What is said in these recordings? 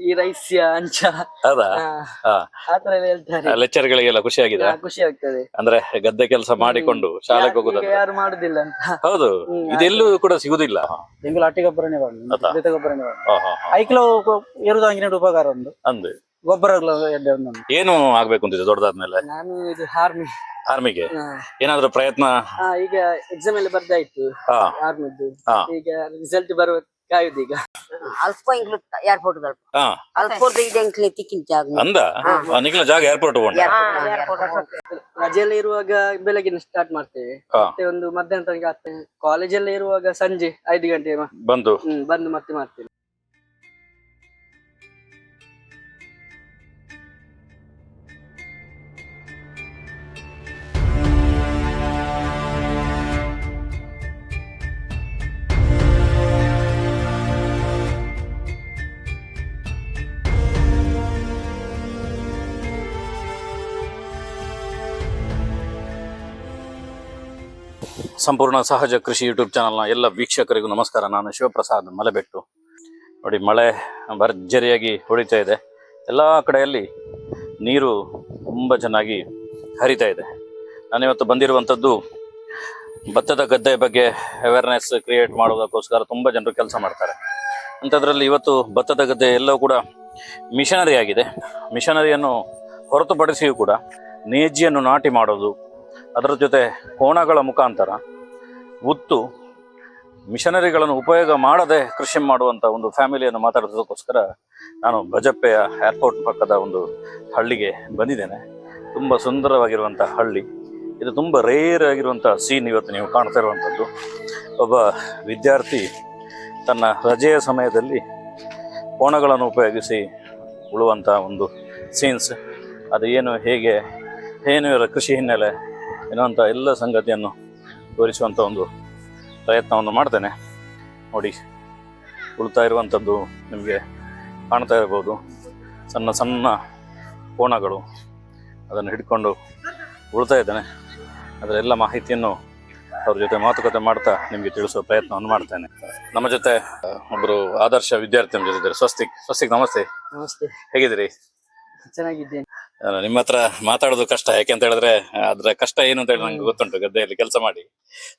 ಈ ರೈಸ್ಯ ಅಂಚ? ಹೌದಾ? ಆತರ ಎಲ್ಲ ಹೇಳ್ತಾರೆ. ಲೆಕ್ಚರ್ಗಳಿಗೆಲ್ಲ ಖುಷಿ ಆಗಿದೆ? ಖುಷಿ ಆಗ್ತದೆ. ಅಂದ್ರೆ ಗದ್ದೆ ಕೆಲಸ ಮಾಡಿಕೊಂಡು ಶಾಲೆಗೆ ಹೋಗುದಿಲ್ಲ ಯಾರು ಮಾಡುದಿಲ್ಲ ಅಂತ. ಹೌದು. ಇದೆಲ್ಲೂ ಕೂಡ ಸಿಗುದಿಲ್ಲ. ಎಂಗುಲು ಅಟ್ಟಿ ಗೊಬ್ಬರನೇ? ಜೊತೆ ಗೊಬ್ಬರನೇ ಹಾ. ಐಕ್ಲೋ ಇರುದು ಅಂಗಿನ ಉಪಕಾರ ಒಂದು. ಅಂದೆ. ಗೊಬ್ಬರ ಏನು ಆಗ್ಬೇಕು ಅಂತಿದೆ ದೊಡ್ಡದಾದ್ಮೇಲೆ? ನಾನು ಇದು ಆರ್ಮಿ ಆರ್ಮಿಗೆ ಏನಾದ್ರೂ ಪ್ರಯತ್ನ? ಈಗ ಎಕ್ಸಾಮ್ ಎಲ್ಲ ಬರ್ದಾಯ್ತು. ಆರ್ಮಿದ್ದು. ಈಗ ರಿಸಲ್ಟ್ ಬರುವ ಕಾಯುದು ಈಗ ಅಲ್ಪ ಇಂಗ್ಲು ಏರ್ಪೋರ್ಟ್ ಅಲ್ಪ ಹಾ. ಅಲ್ಪ ಇದೆ ಇಂಕ್ಲೆ ತಿಕ್ಕಿನ ಜಾಗ ಅಂದ? ಆ, ನಿಖಿಲ ಜಾಗ ಏರ್ಪೋರ್ಟ್ ಹೋಗೋಣ ರಜೆಲ್ಲ ಇರುವಾಗ ಬೆಳಗ್ಗೆ ಸ್ಟಾರ್ಟ್ ಮಾಡ್ತೇವೆ. ಹಾ. ಮತ್ತೆ ಒಂದು ಮಧ್ಯಾಹ್ನ ತನಕ ಕಾಲೇಜಲ್ಲಿ ಕಾಲೇಜ್ ಇರುವಾಗ ಸಂಜೆ ಐದು ಗಂಟೆ ಮ- ಬಂದು? ಹ್ಮ್ ಬಂದು ಮತ್ತೆ ಮಾಡ್ತೇವೆ. ಸಂಪೂರ್ಣ ಸಹಜ ಕೃಷಿ ಯೂಟ್ಯೂಬ್ ಚಾನಲ್ನ ಎಲ್ಲ ವೀಕ್ಷಕರಿಗೂ ನಮಸ್ಕಾರ. ನಾನು ಶಿವಪ್ರಸಾದ್ ಮಲೆಬೆಟ್ಟು. ನೋಡಿ, ಮಳೆ ಭರ್ಜರಿಯಾಗಿ ಹೊಡಿತಾ ಇದೆ. ಎಲ್ಲ ಕಡೆಯಲ್ಲಿ ನೀರು ತುಂಬ ಚೆನ್ನಾಗಿ ಹರಿತಾ ಇದೆ. ನಾನಿವತ್ತು ಬಂದಿರುವಂಥದ್ದು ಭತ್ತದ ಗದ್ದೆ ಬಗ್ಗೆ ಅವೇರ್ನೆಸ್ ಕ್ರಿಯೇಟ್ ಮಾಡೋದಕ್ಕೋಸ್ಕರ ತುಂಬ ಜನರು ಕೆಲಸ ಮಾಡ್ತಾರೆ. ಅಂಥದ್ರಲ್ಲಿ ಇವತ್ತು ಭತ್ತದ ಗದ್ದೆ ಎಲ್ಲವೂ ಕೂಡ ಮಿಷನರಿ ಆಗಿದೆ. ಮಿಷನರಿಯನ್ನು ಹೊರತುಪಡಿಸಿಯೂ ಕೂಡ ನೇಜಿಯನ್ನು ನಾಟಿ ಮಾಡೋದು ಅದರ ಜೊತೆ ಕೋಣಗಳ ಮುಖಾಂತರ ಉತ್ತು ಮಿಷನರಿಗಳನ್ನು ಉಪಯೋಗ ಮಾಡದೆ ಕೃಷಿ ಮಾಡುವಂಥ ಒಂದು ಫ್ಯಾಮಿಲಿಯನ್ನು ಮಾತಾಡೋದಕ್ಕೋಸ್ಕರ ನಾನು ಬಜಪ್ಪೆಯ ಏರ್ಪೋರ್ಟ್ ಪಕ್ಕದ ಒಂದು ಹಳ್ಳಿಗೆ ಬಂದಿದ್ದೇನೆ. ತುಂಬ ಸುಂದರವಾಗಿರುವಂಥ ಹಳ್ಳಿ. ಇದು ತುಂಬ ರೇರ್ ಆಗಿರುವಂಥ ಸೀನ್ ಇವತ್ತು ನೀವು ಕಾಣ್ತಾ ಇರುವಂಥದ್ದು ಒಬ್ಬ ವಿದ್ಯಾರ್ಥಿ ತನ್ನ ರಜೆಯ ಸಮಯದಲ್ಲಿ ಕೋಣಗಳನ್ನು ಉಪಯೋಗಿಸಿ ಉಳುವಂಥ ಒಂದು ಸೀನ್ಸ್ ಅದು ಏನು, ಹೇಗೆ, ಏನು ಇರೋ ಕೃಷಿ ಹಿನ್ನೆಲೆ ಎನ್ನುವಂಥ ಎಲ್ಲ ಸಂಗತಿಯನ್ನು ತೋರಿಸುವಂಥ ಒಂದು ಪ್ರಯತ್ನವನ್ನು ಮಾಡ್ತೇನೆ. ನೋಡಿ ಉಳ್ತಾ ಇರುವಂಥದ್ದು ನಿಮಗೆ ಕಾಣ್ತಾ ಇರ್ಬೋದು. ಸಣ್ಣ ಸಣ್ಣ ಕೋಣಗಳು ಅದನ್ನು ಹಿಡ್ಕೊಂಡು ಉಳ್ತಾ ಇದ್ದೇನೆ. ಅದರ ಎಲ್ಲ ಮಾಹಿತಿಯನ್ನು ಅವ್ರ ಜೊತೆ ಮಾತುಕತೆ ಮಾಡ್ತಾ ನಿಮಗೆ ತಿಳಿಸುವ ಪ್ರಯತ್ನವನ್ನು ಮಾಡ್ತೇನೆ. ನಮ್ಮ ಜೊತೆ ಒಬ್ಬರು ಆದರ್ಶ ವಿದ್ಯಾರ್ಥಿ ನಮ್ಮ ಜೊತೆ ಇದ್ದಾರೆ. ಸ್ವಸ್ತಿಕ್ ಸ್ವಸ್ತಿಕ್ ನಮಸ್ತೆ. ನಮಸ್ತೆ. ಹೇಗಿದ್ದೀರಿ? ಚೆನ್ನಾಗಿದ್ದೇನೆ. ನಿಮ್ಮ ಹತ್ರ ಮಾತಾಡೋದು ಕಷ್ಟ ಯಾಕೆಂತ ಹೇಳಿದ್ರೆ ಅದ್ರ ಕಷ್ಟ ಏನು ಅಂತ ಹೇಳಿ ನಂಗೆ ಗೊತ್ತುಂಟು ಗದ್ದೆಯಲ್ಲಿ ಕೆಲಸ ಮಾಡಿ.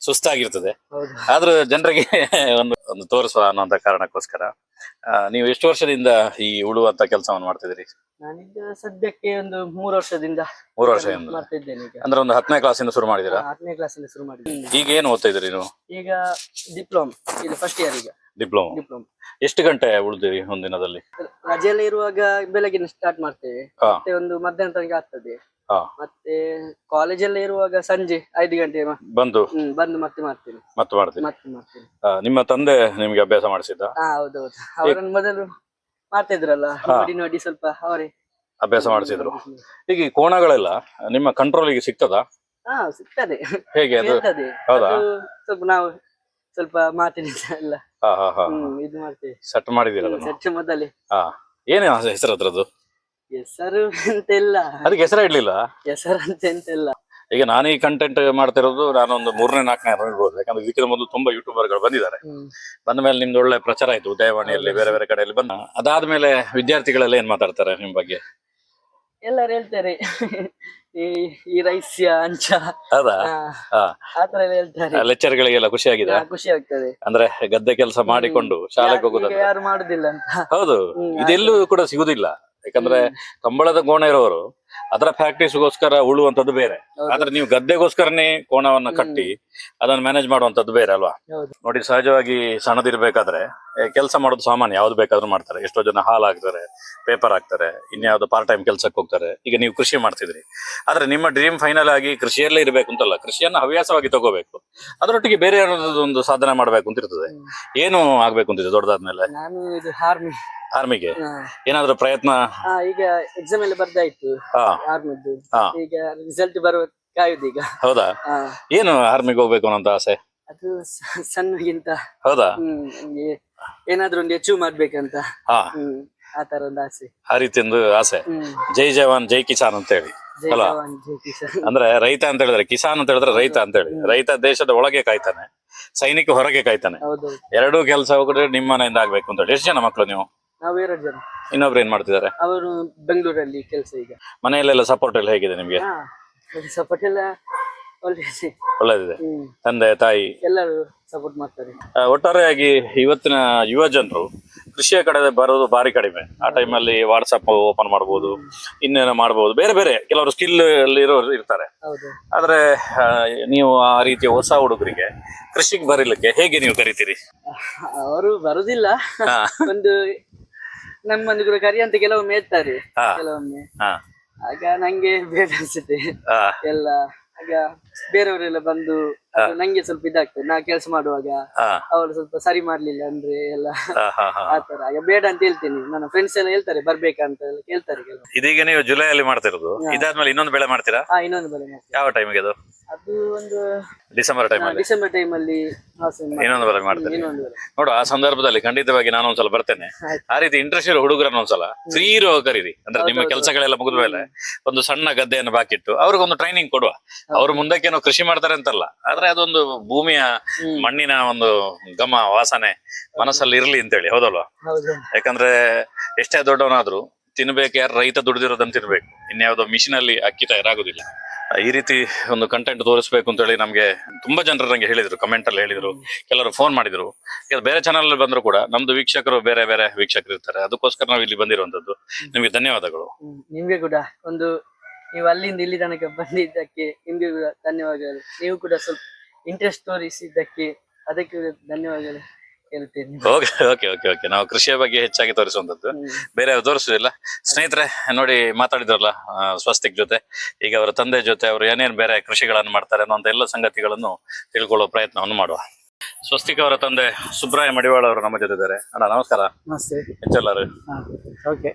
ಸುಸ್ತಾಗಿರ್ತದೆ. ಆದ್ರೂ ಜನರಿಗೆ ಒಂದು ಒಂದು ತೋರಿಸುವ ಅನ್ನೋಂತ ಕಾರಣಕ್ಕೋಸ್ಕರ ನೀವು ಎಷ್ಟು ವರ್ಷದಿಂದ ಈ ಉಳುವಂತ ಕೆಲಸವನ್ನು ಮಾಡ್ತಿದ್ದೀರಿ? ನಾನೀಗ ಸದ್ಯಕ್ಕೆ ಒಂದು ಮೂರು ವರ್ಷದಿಂದ ಮೂರು ವರ್ಷದಿಂದ. ಮಾಡ್ತಾ ಈಗ. ಅಂದ್ರೆ ಒಂದು ಹತ್ತನೇ ಕ್ಲಾಸಿಂದ ಶುರು ಮಾಡಿದಿರಾ ಹತ್ತನೇ ಕ್ಲಾಸ್ ಅಲ್ಲಿ ಶುರು ಮಾಡಿದ್ದೀನಿ. ಈಗ ಏನು ಓದ್ತಾ ಇದ್ದೀರಿ ನೀವು? ಈಗ ಡಿಪ್ಲೊಮ್ ಇದು ಫಸ್ಟ್ ಇಯರ್ ಈಗ. ಡಿಪ್ಲೊಮಾ? ಡಿಪ್ಲೊಮ್. ಎಷ್ಟು ಗಂಟೆ ಉಳಿದಿರಿ ಒಂದಿನದಲ್ಲಿ ರಜೆ ಎಲ್ಲ ಇರುವಾಗ ಬೆಳಗ್ಗೆ ಸ್ಟಾರ್ಟ್ ಮಾಡ್ತೇವೆ. ಹಾ. ಮತ್ತೆ ಒಂದು ಮಧ್ಯಾಹ್ನ ತನಕ ಆಗ್ತದೆ. ಹಾ. ಮತ್ತೆ ಕಾಲೇಜಲ್ಲಿ ಇರುವಾಗ ಸಂಜೆ ಐದು ಗಂಟೆ ಮ- ಬಂದು? ಹ್ಮ್ ಬಂದು ಮತ್ತೆ ಮಾಡ್ತೀನಿ. ಮತ್ತೆ ಮಾಡ್ತೀನಿ ಮತ್ತೆ ಮಾಡ್ತೇನೆ. ಆ, ನಿಮ್ಮ ತಂದೆ ನಿಮ್ಗೆ ಅಭ್ಯಾಸ ಮಾಡಿಸಿದ್ದ? ಹಾ ಹೌದೌದು. ಅವರನ್ನು ಮೊದಲು ಮಾಡ್ತಿದ್ರಲ್ಲ ಹಾ. ನೋಡಿ ನೋಡಿ ಸ್ವಲ್ಪ ಅವರೇ. ಅಭ್ಯಾಸ ಮಾಡಿಸಿದ್ರು. ಈಗ ಈ ಕೋಣಗಳೆಲ್ಲ ನಿಮ್ಮ ಕಂಟ್ರೋಲಿಗೆ ಸಿಗ್ತದಾ? ಹಾ ಸಿಗ್ತದೆ. ಹೇಗೆ ಅದು? ಇರ್ತದೆ ಹೌದಾ? ಅದು ಸ್ವಲ್ಪ ನಾವು ಸ್ವಲ್ಪ ಮಾತಿನ ಎಲ್ಲ. ಹ್ಮ್ ಇದು ಮಾಡ್ತೇವೆ. ಸೆಟ್ ಮಾಡಿದ್ದೀರ ಸೆಟ್ ಮೊದಲೇ. ಹಾ. ಏನು ಹೆಸರು ಅದ್ರದ್ದು? ಹೆಸರು ಅಂತ ಇಲ್ಲ ಅದಕ್ಕೆ ಹೆಸರು ಇಡ್ಲಿಲ್ಲ? ಹೆಸರು ಅಂತ ಎಂತ ಇಲ್ಲ ಈಗ ನಾನು ಈ ಕಂಟೆಂಟ್ ಮಾಡ್ತಿರೋದು ನಾನು ಒಂದು ಮೂರನೇ ನಾಲ್ಕನೇ ಇರ್ಬೋದು. ಯಾಕಂದ್ರೆ ಇದಕ್ಕಿಂತ ಮೊದಲು ತುಂಬಾ ಯೂಟ್ಯೂಬರ್ಗಳು ಬಂದಿದ್ದಾರೆ. ಬಂದ ಮೇಲೆ ನಿಮ್ದು ಒಳ್ಳೆ ಪ್ರಚಾರ ಆಯ್ತು ಉದಯವಾಣಿಯಲ್ಲಿ ಬೇರೆ ಬೇರೆ ಕಡೆಯಲ್ಲಿ ಬಂದ. ಅದಾದ್ಮೇಲೆ ವಿದ್ಯಾರ್ಥಿಗಳೆಲ್ಲ ಏನ್ ಮಾತಾಡ್ತಾರೆ ನಿಮ್ ಬಗ್ಗೆ? ಎಲ್ಲರೂ ಹೇಳ್ತಾರೆ. ಈ ಈ ರೈಸ್ಯ ಅಂಚ? ಹೌದಾ. ಆತರ ಎಲ್ಲ ಹೇಳ್ತಾರೆ. ಲೆಕ್ಚರ್ಗಳಿಗೆಲ್ಲ ಖುಷಿ ಆಗಿದೆ? ಖುಷಿ ಆಗ್ತದೆ. ಅಂದ್ರೆ ಗದ್ದೆ ಕೆಲಸ ಮಾಡಿಕೊಂಡು ಶಾಲೆಗೆ ಹೋಗುದು ಯಾರು ಮಾಡುದಿಲ್ಲ ಅಂತ. ಹೌದು. ಇದೆಲ್ಲೂ ಕೂಡ ಸಿಗುದಿಲ್ಲ. ಯಾಕಂದ್ರೆ ಕಂಬಳದ ಕೋಣ ಇರೋರು ಅದರ ಫ್ಯಾಕ್ಟ್ರೀಸ್ಗೋಸ್ಕರ ಉಳುವಂತದ್ದು ಬೇರೆ. ಆದ್ರೆ ನೀವು ಗದ್ದೆಗೋಸ್ಕರನೇ ಕೋಣವನ್ನ ಕಟ್ಟಿ ಅದನ್ನ ಮ್ಯಾನೇಜ್ ಮಾಡುವಂತದ್ದು ಬೇರೆ ಅಲ್ವಾ? ನೋಡಿ ಸಹಜವಾಗಿ ಸಣ್ಣದಿರ್ಬೇಕಾದ್ರೆ ಕೆಲಸ ಮಾಡೋದು ಸಾಮಾನ್ಯ ಯಾವ್ದು ಬೇಕಾದ್ರೂ ಮಾಡ್ತಾರೆ. ಎಷ್ಟೋ ಜನ ಹಾಲ್ ಹಾಕ್ತಾರೆ ಪೇಪರ್ ಹಾಕ್ತಾರೆ ಇನ್ಯಾವ್ದು ಪಾರ್ಟ್ ಟೈಮ್ ಕೆಲ್ಸಕ್ಕೆ ಹೋಗ್ತಾರೆ. ಈಗ ನೀವು ಕೃಷಿ ಮಾಡ್ತಿದ್ರಿ. ಆದ್ರೆ ನಿಮ್ಮ ಡ್ರೀಮ್ ಫೈನಲ್ ಆಗಿ ಕೃಷಿಯಲ್ಲೇ ಇರಬೇಕು ಅಂತಲ್ಲ ಕೃಷಿಯನ್ನ ಹವ್ಯಾಸವಾಗಿ ತಗೋಬೇಕು. ಅದರೊಟ್ಟಿಗೆ ಬೇರೆ ಒಂದು ಸಾಧನೆ ಮಾಡ್ಬೇಕು ಅಂತ ಇರ್ತದೆ. ಏನು ಆಗ್ಬೇಕು ಅಂತಿದೆ ದೊಡ್ಡದಾದ್ಮೇಲೆ? ಆರ್ಮಿಗೆ ಏನಾದ್ರು ಪ್ರಯತ್ನ? ಈಗ ಎಕ್ಸಾಮ್ ಎಲ್ಲ ಬರ್ದಾಯ್ತು ಹಾ. ಆರ್ಮಿದ್ದು ಹಾ. ಈಗ ರಿಸಲ್ಟ್ ಬರುವ ಕಾಯುದು ಈಗ. ಹೌದಾ? ಆ, ಏನು ಆರ್ಮಿಗೆ ಹೋಗ್ಬೇಕು ಅನ್ನೋಂತ ಆಸೆ? ಅದು ಸ- ಸಣ್ಣಗಿಂತ. ಹೌದಾ? ಹ್ಮ್ ನಮ್ಗೆ ಏನಾದ್ರೂ ಒಂದು ಅಚೀವ್ ಮಾಡ್ಬೇಕಂತ. ಹಾ. ಹ್ಮ್ ಆ ತರ ಒಂದು ಆಸೆ. ಆ ರೀತಿಯೊಂದು ಆಸೆ. ಹ್ಮ್. ಜೈ ಜವಾನ್ ಜೈ ಕಿಸಾನ್ ಅಂತ ಹೇಳಿ ಜೈ ಅಲ್ಲ? ಜವಾನ್ ಜೈ ಕಿಸಾನ್. ಅಂದ್ರೆ ರೈತ ಅಂತ ಹೇಳಿದ್ರೆ ಕಿಸಾನ್ ಅಂತ ಹೇಳಿದ್ರೆ ರೈತ ಅಂತ ಹೇಳಿ. ರೈತ ದೇಶದ ಒಳಗೆ ಕಾಯ್ತಾನೆ. ಸೈನಿಕ ಹೊರಗೆ ಕಾಯ್ತಾನೆ. ಹೌದು ಎರಡೂ ಕೆಲಸ ನಿಮ್ಮ ಮನೆಯಿಂದ ಆಗ್ಬೇಕು ಅಂತ ಹೇಳಿ. ಎಷ್ಟು ಜನ ಮಕ್ಕಳು ನೀವು? ಜನ. ಇನ್ನೊಬ್ರು ಏನ್ ಮಾಡ್ತಿದ್ದಾರೆ? ಅವರು ಬೆಂಗಳೂರಲ್ಲಿ ಕೆಲಸ ಈಗ. ಮನೆಯಲ್ಲೆಲ್ಲ ಸಪೋರ್ಟ್ ಎಲ್ಲ ಹೇಗಿದೆ ನಿಮ್ಗೆ? ಹಾ ಸಪೋರ್ಟ್ ಎಲ್ಲ ಒಳ್ಳೆ ಒಳ್ಳೇದಿದೆ. ಹ್ಮ್. ತಂದೆ ತಾಯಿ? ಎಲ್ಲರೂ ಸಪೋರ್ಟ್ ಮಾಡ್ತಾರೆ. ಆ, ಒಟ್ಟಾರೆಯಾಗಿ ಇವತ್ತಿನ ಯುವ ಜನರು ಕೃಷಿಯ ಕಡೆ ಬರೋದು ಭಾರಿ ಕಡಿಮೆ. ಆ ಟೈಮಲ್ಲಿ ವಾಟ್ಸಪ್ ಓಪನ್ ಮಾಡ್ಬೋದು ಇನ್ನೇನೋ ಮಾಡ್ಬೋದು. ಬೇರೆ ಬೇರೆ ಕೆಲವರು ಸ್ಕಿಲ್ ಇರೋರು ಇರ್ತಾರೆ. ಹೌದು. ಆದ್ರೆ ಆ, ನೀವು ಆ ರೀತಿಯ ಹೊಸ ಹುಡುಗರಿಗೆ ಕೃಷಿಗೆ ಬರಲಿಕ್ಕೆ ಹೇಗೆ ನೀವು ಕರಿತೀರಿ? ಅವರು ಬರುದಿಲ್ಲ. ಹಾ. ಒಂದು ನಮ್ಮನ್ನು ಕೂಡ ಕರಿ ಅಂತ ಕೆಲವೊಮ್ಮೆ ಇರ್ತಾರೆ ಹಾ. ಕೆಲವೊಮ್ಮೆ. ಹಾ. ಆಗ ನಂಗೆ ಬೇಡ ಅನ್ಸುತ್ತೆ. ಎಲ್ಲ. ಆಗ ಬೇರೆಯವರೆಲ್ಲ ಬಂದು ನಂಗೆ ಸ್ವಲ್ಪ ಇದಾಗ್ತದೆ. ನಾ ಕೆಲಸ ಮಾಡುವಾಗ ಅವಳು ಅವರು ಸ್ವಲ್ಪ ಸರಿ ಮಾಡ್ಲಿಲ್ಲ ಅಂದ್ರೆ ಎಲ್ಲ ಆತರ ಆಗ ಬೇಡ ಅಂತ ಹೇಳ್ತೀನಿ. ನನ್ನ ಫ್ರೆಂಡ್ಸ್ ಎಲ್ಲ ಹೇಳ್ತಾರೆ ಬರ್ಬೇಕಂತ ಎಲ್ಲ ಕೇಳ್ತಾರೆ ಕೆಲವು ಇದೀಗ ನೀವು ಜುಲೈಯಲ್ಲಿ ಮಾಡ್ತಿರೋದು. ಇದಾದ್ಮೇಲೆ ಇನ್ನೊಂದು ಬೆಳೆ ಮಾಡ್ತೀರಾ? ಹಾ ಇನ್ನೊಂದು ಬೆಳೆ ಮಾಡ್ತೀನಿ. ಯಾವ ಟೈಮಿಗೆ ಅದು? ಅದು ಒಂದು ಡಿಸೆಂಬರ್ ಟೈಮಲ್ಲಿ ಡಿಸೆಂಬರ್ ಟೈಮ್ ಅಲ್ಲಿ. ಇನ್ನೊಂದು ಬೆಳೆ ಮಾಡ್ತೀರಿ ಇನ್ನೊಂದು ನೋಡು ಆ ಸಂದರ್ಭದಲ್ಲಿ ಖಂಡಿತವಾಗಿ ನಾನು ಒಂದ್ಸಲ ಬರ್ತೇನೆ. ಆ ರೀತಿ ಇಂಟ್ರೆಸ್ಟ್ ಇರೋ ಹುಡುಗರನ್ನ ಒಂದ್ಸಲ. ಫ್ರೀ ಇರೋ ಕರೀರಿ ಅಂದ್ರೆ ನಿಮ್ಮ ಕೆಲಸಗಳೆಲ್ಲ ಮುಗಿದ ಮೇಲೆ ಒಂದು ಸಣ್ಣ ಗದ್ದೆಯನ್ನು ಬಾಕಿಟ್ಟು ಅವ್ರಿಗೊಂದು ಟ್ರೈನಿಂಗ್ ಕೊಡುವ. ಅವ್ರು ಮುಂದಕ್ಕೇನೋ ಕೃಷಿ ಮಾಡ್ತಾರೆ ಅಂತಲ್ಲ. ಆದ್ರೆ ಅದೊಂದು ಭೂಮಿಯ ಮಣ್ಣಿನ ಒಂದು ಘಮ ವಾಸನೆ ಮನಸ್ಸಲ್ಲಿ ಇರ್ಲಿ ಅಂತೇಳಿ ಹೌದಲ್ವಾ? ಹೌದು. ಯಾಕಂದ್ರೆ ಎಷ್ಟೇ ದೊಡ್ಡವನಾದ್ರು ತಿನ್ಬೇಕು ಯಾರು ರೈತ ದುಡ್ದಿರೋದನ್ನ ತಿನ್ಬೇಕು. ಇನ್ಯಾವುದೋ ಮಿಷಿನ್ ಅಲ್ಲಿ ಅಕ್ಕಿ ತಯಾರಾಗುದಿಲ್ಲ. ಈ ರೀತಿ ಒಂದು ಕಂಟೆಂಟ್ ತೋರಿಸ್ಬೇಕು ಅಂತ ಹೇಳಿ ನಮ್ಗೆ ತುಂಬಾ ಜನರು ನಂಗೆ ಹೇಳಿದ್ರು ಕಮೆಂಟ್ ಅಲ್ಲಿ ಹೇಳಿದ್ರು ಕೆಲವರು ಫೋನ್ ಮಾಡಿದ್ರು. ಬೇರೆ ಚಾನಲ್ ಬಂದ್ರು ಕೂಡ ನಮ್ದು ವೀಕ್ಷಕರು ಬೇರೆ ಬೇರೆ ವೀಕ್ಷಕರು ಇರ್ತಾರೆ ಅದಕ್ಕೋಸ್ಕರ ನಾವು ಇಲ್ಲಿ ಬಂದಿರುವಂತದ್ದು ನಿಮ್ಗೆ ಧನ್ಯವಾದಗಳು. ನಿಮ್ಗೆ ಕೂಡ ಒಂದು ನೀವು ಅಲ್ಲಿಂದ ಇಲ್ಲಿ ತನಕ ಬಂದಿದ್ದಕ್ಕೆ ನಿಮ್ಗೆ ಕೂಡ ಧನ್ಯವಾದಗಳು. ನೀವು ಕೂಡ ಸ್ವಲ್ಪ ಇಂಟ್ರೆಸ್ಟ್ ತೋರಿಸಿದ್ದಕ್ಕೆ ಅದಕ್ಕೆ ಧನ್ಯವಾದಗಳು ಹೇಳ್ತೇನೆ. ಓಕೆ ಓಕೆ ಓಕೆ ಓಕೆ ನಾವು ಕೃಷಿಯ ಬಗ್ಗೆ ಹೆಚ್ಚಾಗಿ ತೋರಿಸುವಂತದ್ದು ಬೇರೆ ಯಾವ್ದು ತೋರಿಸುದಿಲ್ಲ. ಸ್ನೇಹಿತರೆ ನೋಡಿ ಮಾತಾಡಿದ್ರಲ್ಲ ಸ್ವಸ್ತಿಕ್ ಜೊತೆ. ಈಗ ಅವರ ತಂದೆ ಜೊತೆ ಅವರು ಏನೇನು ಬೇರೆ ಕೃಷಿಗಳನ್ನು ಮಾಡ್ತಾರೆ ಅನ್ನೋ ಎಲ್ಲ ಸಂಗತಿಗಳನ್ನು ತಿಳ್ಕೊಳ್ಳೋ ಪ್ರಯತ್ನವನ್ನು ಮಾಡುವ. ಸ್ವಸ್ತಿಕ್ ಅವರ ತಂದೆ ಸುಬ್ರಾಯ ಮಡಿವಾಳ ಅವರು ನಮ್ಮ ಜೊತೆ ಇದ್ದಾರೆ. ಅಣ್ಣ ನಮಸ್ಕಾರ. ನಮಸ್ತೆ. ಹೆಚ್ಚೆಲ್ಲರು ಓಕೆ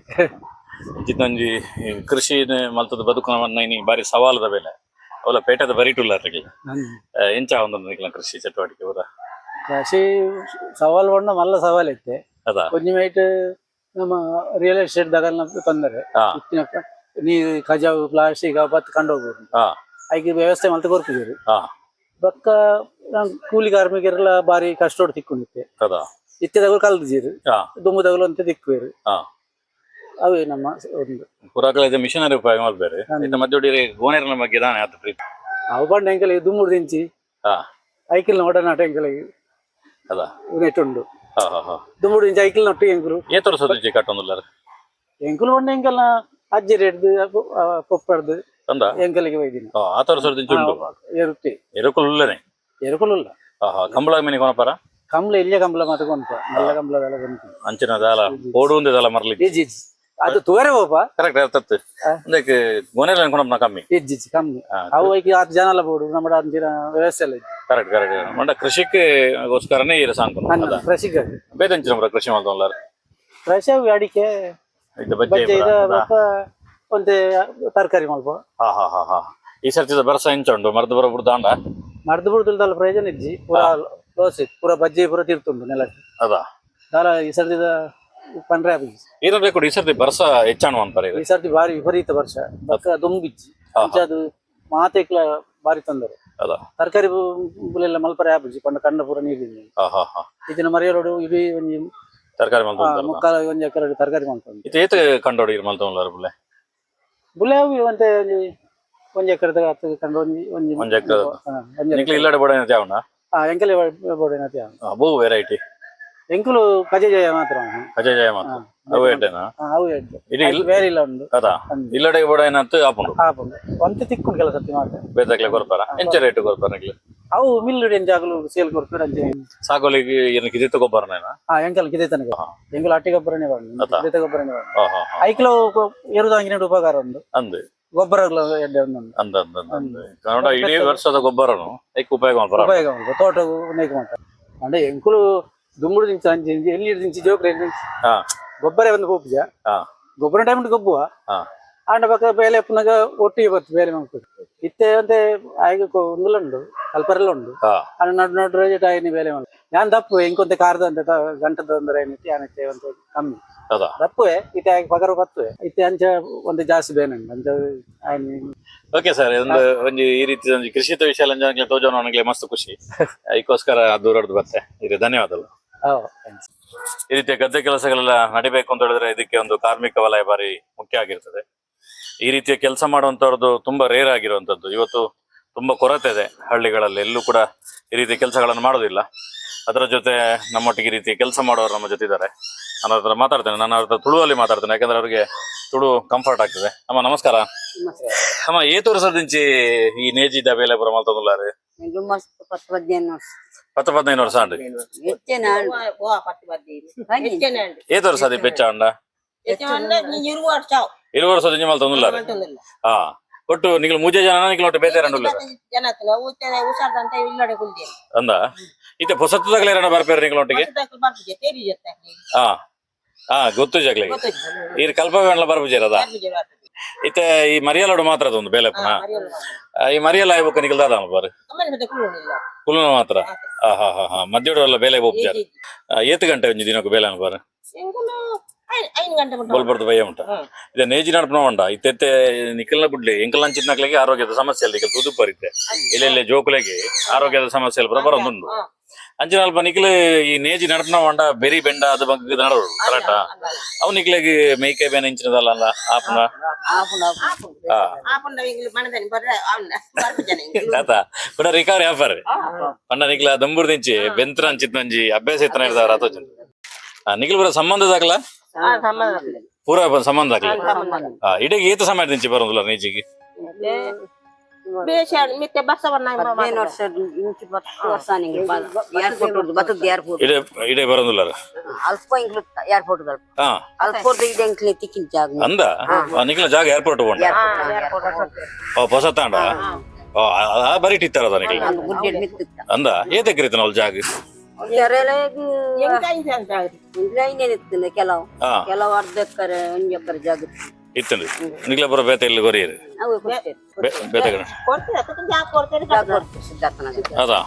ಜಿತ್ತಂಜಿ ಕೃಷಿ ಮಲ್ತದ ಬದುಕುನವನ್ನ ಇನಿ ಬಾರಿ ಸವಾಲದ ಬೆಲೆ. ಅವಲ ಪೇಟದ ಬರಿಟುಲ್ಲ ಅತ್ತಗೆ ಎಂಚ ಒಂದೊಂದು ಕೃಷಿ ಚಟುವಟಿಕೆ ಹೋದ? ಕೃಷಿ ಸವಾಲ್ ಬಂದ ಮಲ್ಲ ಸವಾಲ್ ಇತ್ತೆ ಅದ? ಒಂಜಿಮೈಟ್ ನಮ್ಮ ರಿಯಲ್ ಎಸ್ಟೇಟ್ ದಗಲ್ನ ತೊಂದರೆ. ನೀ ಕಜಾವು ಪ್ಲಾಸ್ಟಿಕ್ ಬತ್ ಕಂಡೋಗ್ಬೋದು. ಅದಕ್ಕೆ ವ್ಯವಸ್ಥೆ ಮಲ್ತ ಕೊರ್ತಿದ್ರು ಬಕ್ಕ ಕೂಲಿ ಕಾರ್ಮಿಕರೆಲ್ಲ ಬಾರಿ ಕಷ್ಟ ತಿಕ್ಕೊಂಡಿತ್ತೆ ಇತ್ತೆ ತಗೊಳ್ ಕಲ್ದಿದ್ದೀರಿ. ದುಮ್ಮು ತಗೊಳ್ಳುವಂತ ತಿಕ್ಕುವೇರಿ ಅವೇ ನಮ್ಮ ಒಂದು. ಪುರಾಕಲ ಇದು ಮಿಷನರಿ ಉಪಯೋಗ ಮಾಡ್ಬೇರೆ ಇನ್ನು ಮಧ್ಯೊಡಿ ಗೋಣೆರನ ಬಗ್ಗೆ ದಾನೆ ಆತ ಪ್ರೀತಿ ಅವು ಬಂಡ ಎಂಕಲ ಇದು ಮೂರು ದಿಂಚಿ ಹಾ. ಐಕಿಲ್ ಒಡನಾಟ ಎಂಕಲಿ ಅದ ನೆಟ್ಟುಂಡು ಹಾ ಹಾ ಹಾ. ದುಮ್ಮುಡು ದಿಂಚಿ ಐಕಿಲ್ ನೊಟ್ಟು ಎಂಕುಲು. ಏ ತೋರಿಸೋದು ಕಟ್ಟೊಂದಿಲ್ಲ ಎಂಕುಲು ಬಂಡ ಎಂಕಲ್ನ ಅಜ್ಜಿ ಹಿಡ್ದು ಕೊಪ್ಪಡ್ದು ತಂದ? ಎಂಕಲಿಗೆ ಒಯ್ದಿನ. ಆ ತೋರಿಸೋದು ಉಂಟು. ಎರುಟ್ಟಿ ಎರುಕುಲು ಉಳ್ಳನೆ ಎರುಕುಲ್ಲ ಹಾ ಹಾ. ಕಂಬಳ ಮೀನಿಗೆ ಕೊನಪರ? ಕಂಬಳ ಇಲ್ಲೇ ಕಂಬಳ ಮಾತ ಕೊಂತ ನಲ್ಲ ಕಂಬಳದಲ್ಲ ಬಂತು. ಅಂಚಿನ ದಾಲ ಓಡುಂದೆ ಅದು ತೂವರೆ ಹೋಪ ಕರೆಕ್ಟ್ ಅರ್ಥತ್ತು ಅದಕ್ಕೆ ಗೋಣೆರನ ಕೊನಪ್ನ ಕಮ್ಮಿ. ಇಜ್ಜಿ ಕಮ್ಮಿ. ಅವು ಐಕಿ ಆರು ಜನ ಎಲ್ಲ ಬೋಡು ನಮ್ಮ ಅಂಚಿನ ವ್ಯವಸ್ಥೆ ಎಲ್ಲ ಕರೆಕ್ಟ್ ಕರೆಕ್ಟ್ ಮಂಡ ಕೃಷಿಗೋಸ್ಕರನೇ ಗೋಸ್ಕರನೇ ಸಾಂಕು ಅನ್ನ ಕೃಷಿಗೆ ಬೇದಂಚಿನ ಮರ ಕೃಷಿ ಮಾಡ್ದಲ್ಲ ಕೃಷಿ ಅಡಿಕೆ ಬಜ್ಜೆ ಒಂತೆ ತರಕಾರಿ ಮಾಡ್ಬೋ. ಹಾ ಹಾ ಹಾ ಹಾ. ಈ ಸರ್ತಿದ ಬರಸ ಉಂಟು ಮರದ ಬರ ಬುಡ್ದಾಂಡ ಮರ್ದು ಬಿಡುದಿಲ್ಲ ಪ್ರಯೋಜನ ಇಜ್ಜಿ. ಪೂರ ಲೋಸ್ ಇತ್ತು ಪೂರ ಬಜ್ಜಿ ಪೂರ ತಿರ್ತುಂಡು ನೆಲ ಅದಾ? ದಾಲ ಈ ಸರ್ತಿದ ಪಂಡ್ರೆ ಆಗಿದೆ ಏನು ಬೇಕು ಈ ಸರ್ತಿ ಬರ್ಸ ಹೆಚ್ಚಾಣು ಅಂತಾರೆ ಈ ಸರ್ತಿ ಬಾರಿ ವಿಪರೀತ ವರ್ಷ. ಬಕ್ಕ ದುಂಬಿಜ್ಜಿ. ಅದು ಮಾತೆಕ್ಲ ಬಾರಿ ತೊಂದರೆ. ತರಕಾರಿ ಎಲ್ಲ ಮಲ್ಪರೆ ಆಪಿಜಿ ಪಂಡ ಕಂಡ ಪೂರ ಹಾ ಹಾ ಹಾ. ಇದನ್ನ ಮರೆಯಲೋಡು ಇಡೀ ಒಂಜಿ ತರಕಾರಿ ಮುಕ್ಕಾಲ ಒಂಜಿ ಎಕರೆ ತರಕಾರಿ ಮಾಡ್ಕೊಂಡು ಇದು ಏತ ಕಂಡೋಡಿ ಮಲ್ತೊಂದಲ್ಲ ಬುಲ್ಲೆ? ಬುಲೆ ಅವು ಒಂತೆ ಒಂಜಿ ಒಂಜಿ ಎಕರೆ ಹತ್ತು ಕಂಡು ಒಂಜಿ ಒಂಜಿ ಒಂಜಿ ಎಕರೆ. ನಿಕ್ಲಿ ಇಲ್ಲಡೆ ಬಡ ತ್ಯಾವಣ ಆ ಎಂಕಲೆ ಬೋಡೇನತಿ ಬಹು ವೆರೈಟಿ ಎಂಕುಲು ಕಜೆ ಜಯ ಮಾತ್ರ ಅವನು. ಅಜಯ ಜಯ ಮಾತು ಅವು ಏಟೇನಾ ಆ, ಅವು ಎಡ್ಡೆ ಇಲ್- ಬೇರೆ ಇಲ್ಲ ಉಂಡು ಅದಾ? ಇಲ್ಲಡೆ ಬೋಡ ಏನಂತ ಆಪುಂಡು ಹಾಪುಂಡು ಒಂತೆ ತಿಕ್ಕುಂಡು ಕೆಲಸ ಮಾತ್ರ. ಬೇತಕ್ಲೆ ಕೊರ್ಪಾರ ಎಂಚ ರೇಟ್ ಕೊರ್ಪಾರ ಅವು ಮಿಲ್ಲು ಎಂಜಾಗಲು ಸೇಲ್ ಕೊಡ್ತಾರೆ ಅಂಚೆ ಸಾಕೋಲಿಗೆ ಏನಕ್ಕೆ ಇದಿತ್ತು ಗೊಬ್ಬರನೇನಾ? ಆ ಎಂಕಲ್ ಕಿದೆ ತನಕ. ಎಂಕುಲು ಅಟ್ಟಿ ಗೊಬ್ಬರನೇ ಬಂದು. ಕಿದೆ ಗೊಬ್ಬರನೇ ಬಂದು. ಹಾ ಹಾ ಹಾ. ಐಕಿಲೋ ಎರುದಾಂಗಿನ ಉಪಕಾರ ಒಂದು ಅಂದೆ. ಗೊಬ್ಬರ ಎಡ್ಡೆ ಒಂದೊಂದು ಅಂದ ಅಂದ ಅಂದ, ಅಂದ. ಕನ್ನಡ ಇಡೀ ವರ್ಷದ ಗೊಬ್ಬರನು ಐಕ್ ಉಪಯೋಗ ಮಾಡ್ಬಾರ ಉಪಯೋಗ ಉಂಟು. ತೋಟ ಉನೇಕ ಮಾಡ್ತಾರೆ ಅಂದ್ರೆ ಎಂಕುಲು ದುಮ್ಮುಡು ಅಂಜಿ ಇಂಜಿ ಎಲ್ಲಿ ದಿಂಚಿ ಜೋಕ್ರೆ ಹಾ. ಗೊಬ್ಬರ ಒಂದು ಹೋಗ್ಬಿಜ ಹಾ. ಗೊಬ್ಬರ ಟೈಮ್ ಗೊಬ್ಬುವ ಹಾ. ಆಂಡ ಪಕ್ಕ ಬೇಲೆ ಪುನಗ ಒಟ್ಟಿಗೆ ಬರ್ತದೆ ಬೇಲೆ ಮಾಡ್ಕೊಡು ಇತ್ತೆ ಅಂತೆ ಆಯ್ಕೆ ಒಂದು ಉಂಡು ಕಲ್ಪರೆಲ್ಲ ಉಂಡು. ಅಣ್ಣ ನಡು ನಡು ರೇಟ್ ಆಯ್ನಿ ಬೇಲೆ ಮಾಡಿ ಯಾನ್ ದಪ್ಪು ಇಂಕೊಂತ ಕಾರ್ದ ಅಂತ ಗಂಟದ ತೊಂದರೆ ಏನಿತ್ತು ಯಾನೈತೆ ಒಂದು ಕಮ್ಮಿ. ದಪ್ಪುವೆ ಇತ್ತೆ ಆಯ್ಕೆ ಪಗರ ಬತ್ತುವೆ. ಇತ್ತೆ ಅಂಚ ಒಂದು ಜಾಸ್ತಿ ಬೇನುಂಡು ಅಂಚ ಆಯ್ನಿ ಓಕೆ ಸರ್ ಒಂದು ಒಂಜಿ ಈ ರೀತಿ ಒಂಜಿ ಕೃಷಿ ವಿಷಯ ತೋಜೋಣ ನನಗೆ ಮಸ್ತ್ ಖುಷಿ. ಅದಕ್ಕೋಸ್ಕರ ದೂರದ್ದು ಬತ್ತೆ ಇದು ಧನ್ಯವಾದಗಳು. ಈ ರೀತಿಯ ಗದ್ದೆ ಕೆಲಸಗಳೆಲ್ಲ ನಡಿಬೇಕು ಅಂತ ಹೇಳಿದ್ರೆ ಇದಕ್ಕೆ ಒಂದು ಕಾರ್ಮಿಕ ವಲಯ ಬಾರಿ ಮುಖ್ಯ ಆಗಿರ್ತದೆ. ಈ ರೀತಿಯ ಕೆಲಸ ಮಾಡುವಂತವ್ರದ್ದು ತುಂಬಾ ರೇರ್ ಆಗಿರುವಂತದ್ದು. ಇವತ್ತು ತುಂಬಾ ಕೊರತೆ ಇದೆ ಹಳ್ಳಿಗಳಲ್ಲಿ. ಎಲ್ಲೂ ಕೂಡ ಈ ರೀತಿ ಕೆಲಸಗಳನ್ನು ಮಾಡೋದಿಲ್ಲ. ಅದರ ಜೊತೆ ನಮ್ಮೊಟ್ಟಿಗೆ ಈ ರೀತಿ ಕೆಲಸ ಮಾಡೋರು ನಮ್ಮ ಜೊತೆ ಇದ್ದಾರೆ. ನಾನು ಅದರ ಹತ್ರ ಮಾತಾಡ್ತೇನೆ. ನಾನು ಅವ್ರ ಹತ್ರ ತುಳುವಲ್ಲಿ ಮಾತಾಡ್ತೇನೆ. ಯಾಕಂದ್ರೆ ಅವರಿಗೆ ತುಳು ಕಂಫರ್ಟ್ ಆಗ್ತದೆ. ಅಮ್ಮ ನಮಸ್ಕಾರ. ಅಮ್ಮ ಏತು ಸದಿಂಚಿ ಈ ನೇಜಿ ದಬೇಲೆ ಬರ ಮಾತಾಡಲ್ಲ ಇದು ಮಸ್ತ್ ಪತ್ತು ಹದಿನೈದು ವರ್ಷ ಪತ್ತು ಪದಿನೈದು ವರ್ಷ ಅಂಡ್ ಹೆಚ್ಚೇನ ಏತೂರು ಸದಿ ಬೆಚ್ಚ ಅಂಡ ಇರುವ ವರ್ಷ ದಿಂಜಿ ಮಲ್ತೊಂದುಲ್ಲಾರು ಹಾ ಒಟ್ಟು ನಿಗಳು ಮೂಜೆ ಜನ ನಿಗಳು ಒಟ್ಟು ಬೇತೆ ರಂಡುಲ್ಲ ಅಂದ ಇತ್ತೆ ಹೊಸತ್ತದಾಗಲೇ ಎರಡ ಬರ್ಪೇರು ನಿಗಳು ಒಟ್ಟಿಗೆ ಹಾ ಹಾ ಗೊತ್ತು ಜಗ್ಲಿಗೆ ಈ ಕಲ್ಪವೆಲ್ಲ ಬರ್ಬುಜೇರದ ಇತ್ತೆ ಈ ಮರಿಯಲೋಡು ಮಾತ್ರ ಅದೊಂದು ಬೇಲೆ ಪುನಃ. ಆ, ಈ ಮರಿಯಲ್ಲ ಆಯ್ಬೇಕು ನಿಗಲ್ ಬಾರಿ? ಕುಲುನ ಮಾತ್ರ? ಹಾ ಹಾ ಹಾ. ಹಾ ಮಧ್ಯೋಡೆಲ್ಲ ಬೇಲೆ ಹೋಗ್ತಾರೆ ಏತು ಗಂಟೆ ಒಂಜಿ ದಿನಕ್ಕೆ ಬೇಲೆ ಅನ್ಬಾರ ಬೋಲ್ಬರ್ದು ಭಯ ಉಂಟ? ಇದೆ ನೇಜಿ ನಡ್ಪನ ಉಂಡ? ಇತ್ತೆತ್ತೆ ನಿಖಲ್ನ ಬಿಡ್ಲಿ ಎಂಕಲ್ ನಂಚಿದ್ನಕ್ಲೆಗೆ ಆರೋಗ್ಯದ ಸಮಸ್ಯೆ ಅಲ್ಲಿ ತುದುಪರಿತೆ ಇಲ್ಲೆಲ್ಲೆ ಜೋಕುಲೆಗೆ ಆರೋಗ್ಯದ ಸಮಸ್ಯೆ ಅಲ್ಲಿ ಅಲ್ಪ ನಿಖಲ್ ಈ ನೇಜಿ ನಡಪನ ಉಂಡ ಬೆರಿ ಬೆಂಡ ಅದು ಬಗ್ಗೆ ನಡೋರು ಕರೆಕ್ಟ ಅವು ನಿಖಲೆಗೆ ಮೇಕೆ ಬೇನೆ ಇಂಚಿನದಲ್ಲ ಅಲ್ಲ ಆಪನ? ಹಾ ತಾತ ಬಡ ರಿಕವರಿ ಆಫರ್ ಪಂಡ ನಿಖಲ ದಂಬುರ್ ದಿಂಚಿ ಬೆಂತ್ರ ಅಂಚಿತ್ ನಂಜಿ ಅಭ್ಯಾಸ ಇತ್ತನ ಇರ್ತಾವ ರಾತೋ ಜನ. ನಿಖಲ್ ಬರ ಸಂಬಂಧ ಪೂರ ಬ- ಸಂಬಂಧ ಆಗ್ಲ ಮಿತ್ತೆ ಹದಿನೈದು ವರ್ಷ ಇಂಚು ಪತ್ತು ವರ್ಷ ನಿಂಗೆ ಏರ್ಪೋರ್ಟ್ ಬತ್ತದ ಏರ್ಪೋರ್ಟ್ ಇಡೇ ಇಡೇ ಬರೋದಿಲ್ಲ ಅಲ್ಪ ಇಂಗ್ಲು ಏರ್ಪೋರ್ಟ್ ಅಲ್ಪ ಹಾ. ಅಲ್ಪ ಇದಂಕ್ಲೆ ತಿಕ್ಕಿನ ಜಾಗ ಅಂದ? ಜಾಗ ಏರ್ಪೋರ್ಟ್ ಹೋಗೋಣ. ಓ ಹೊಸ ತಾಂಡ? ಓ ಆ ಬರೀ ಇತ್ತಾರದ ಮಿತ್ತಿತ್ತ? ಅಂದ? ಏತಕ್ಕಿರಿತ ನಾವು ಜಾಗ? ಕೆಲವು. ಕೆಲವು ಅರ್ಧ ಎಕರೆ ಒಂದು ಎಕರೆ ಜಾಗ ಇತ್ತು. ಇತ್ತಂದು ನಿಖಲ ಬರೋ ಬೇತೆ ಇಲ್ಲಿ ಗೊರಿ ಕೊಡ್ತೇವೆ. ಬೇತೆ ಅದಾ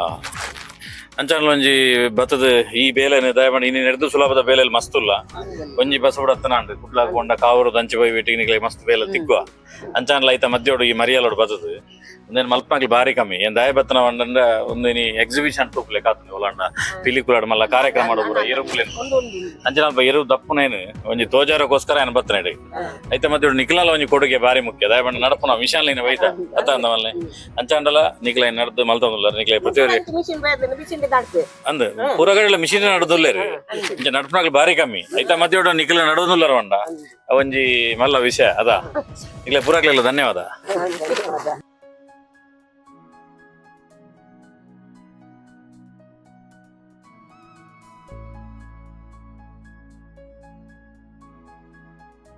ಹಾ. ಅಂಚಾನ್ಲ ಒಂಜಿ ಬತ್ತದ ಈ ಬೇಲೆನೆ ದಯಮಾಡಿ ಇನ್ನು ನಡೆದು ಸುಲಭದ ಬೇಲೆಯಲ್ಲಿ ಮಸ್ತುಲ್ಲ ಒಂಜಿ ಬಸ್ ಬಿಡತ್ತನ ಅಂಡ್ ಕುಡ್ಲಾಗ ಕೊಂಡ ಕಾವರು ದಂಚಿ ಬೈ ಬಿಟ್ಟಿಗೆ ನಿಕ್ಲೆ ಮಸ್ತ್ ಬೇಲೆ ತಿಕ್ಕುವ. ಅಂಚಾನ್ಲ ಐತ ಮಧ್ಯೋಡು ಈ ಮರಿಯಲೋಡು ಬತ್ತದು. ಒಂದೇನು ಮಲ್ಪನಾಗ್ಲಿ ಬಾರಿ ಕಮ್ಮಿ ಏನ್ ದಾಯ ಬತ್ತನ ಒಂದು ನೀ ಎಕ್ಸಿಬಿಷನ್ ಟೂಪ್ಲೆ ಕಾತನೆ ಒಲಾಂಡ ಪಿಲಿಕುಲಾಡ್ ಮಲ್ಲ ಕಾರ್ಯಕ್ರಮ ಮಾಡೋದು ಕೂಡ ಎರುಪುಲೆ ಅಂಚನಲ್ಪ ಎರು ದಪ್ಪನೇನು ಒಂಜಿ ತೋಜಾರಕ್ಕೋಸ್ಕರ ಏನ್ ಬತ್ತನ ಇಡಿ ಐತೆ ಮಧ್ಯೋಡು ನಿಖಲಲ ಒಂಜಿ ಕೊಡುಗೆ ಬಾರಿ ಮುಖ್ಯ ದಯ ಬಂಡ ನಡಪನ ವಿಶಾಲಿನ ವೈತ ಅತ್ತ ಅಂದವಲ್ಲೆ ಅಂಚಾಂಡಲ ನಿಕ್ಲೈ ನಡೆದು ಮಲ್ತೊಂದುಲ್ಲ ನಿಕ್ಲೈ ಪ್ರತಿಯೊರಿ ಅಂದ್ ಪೂರಗಡೆಲ್ಲ ಮಿಷಿನ್ ನಡದುಲ್ಲೇರು ಇಂಚೆ ನಡ್ಪನಾಗ್ಲಿ ಬಾರಿ ಕಮ್ಮಿ ಐತ ಮಧ್ಯೋಡ ನಿಖಿಲ ನಡೋದುಲ್ಲರ ಒಂಡ ಒಂಜಿ ಮಲ್ಲ ವಿಷಯ ಅದ ಇಗ್ಲೆ ಪೂರಗ್ಲೆಲ್ಲ ಧನ್ಯವಾದ